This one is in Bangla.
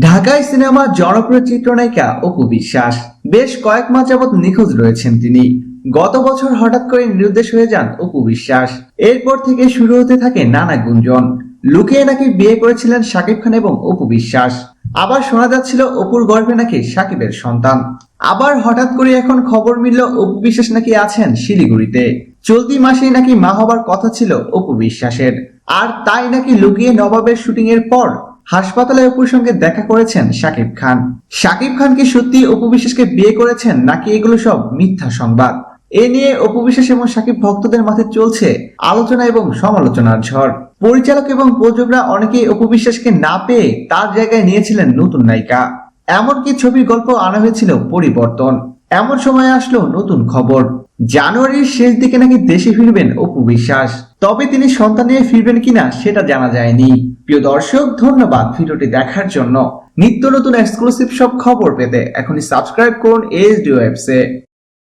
ঢাকায় সিনেমার জনপ্রিয় চিত্রনায়িকা অপু বিশ্বাস। বেশ কয়েক মাস যাবৎ নিখোঁজ রয়েছেন তিনি। গত বছর হঠাৎ করে নিরুদ্দেশ হয়ে যান অপু বিশ্বাস। এরপর থেকে শুরু হতে থাকে নানা গুঞ্জন। লুকিয়ে নাকি বিয়ে করেছিলেন শাকিব খান এবং অপু বিশ্বাস। আবার শোনা যাচ্ছিল অপুর গর্ভে নাকি সাকিবের সন্তান। আবার হঠাৎ করে এখন খবর মিলল অপু বিশ্বাস নাকি আছেন শিলিগুড়িতে। চলতি মাসেই নাকি মা হবার কথা ছিল অপু বিশ্বাসের। আর তাই নাকি লুকিয়ে নবাবের শুটিং এর পর হাসপাতালে অপুর সঙ্গে দেখা করেছেন শাকিব খান। শাকিব খান কি সত্যি অপু বিশ্বাসকে বিয়ে করেছেন নাকি এগুলো সব মিথ্যা সংবাদ? এ নিয়ে অপু বিশ্বাস এবং শাকিব ভক্তদের মাঝে চলছে আলোচনা এবং সমালোচনার ঝড়। পরিচালক এবং প্রযোজকরা অনেকেই অপু বিশ্বাসকে না পেয়ে তার জায়গায় নিয়েছিলেন নতুন নায়িকা। এমনকি ছবির গল্প আনা হয়েছিল পরিবর্তন। এমন সময় আসলো নতুন খবর। জানুয়ারির শেষ দিকে নাকি দেশে ফিরবেন? অপু বিশ্বাস। তবে তিনি সন্তান নিয়ে ফিরবেন কিনা সেটা জানা যায়নি। প্রিয় দর্শক, ধন্যবাদ ভিডিওটি দেখার জন্য। নিত্য নতুন এক্সক্লুসিভ সব খবর পেতে এখনই সাবস্ক্রাইব করুন এইচডি ওয়েবসে